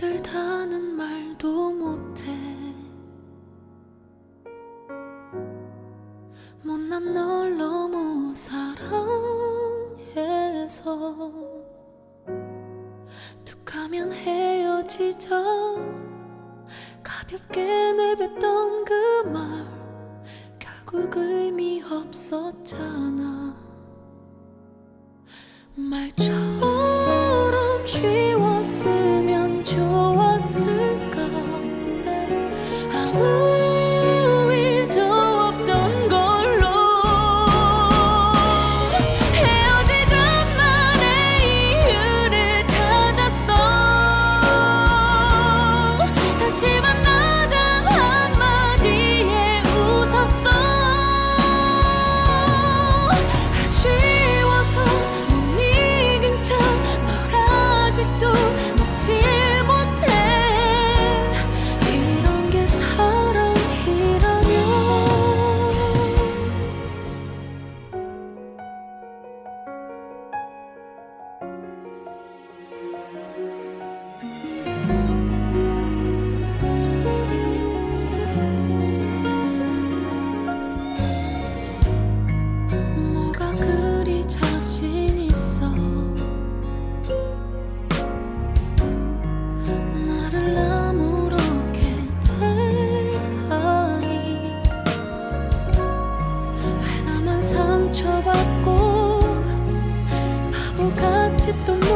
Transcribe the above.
힘들다는 말도 못해. 못난 널 너무 사랑해서. 툭하면 헤어지자. 가볍게 내뱉던 그 말 결국 의미 없었잖아. 말처럼 상처받고 바보같이 또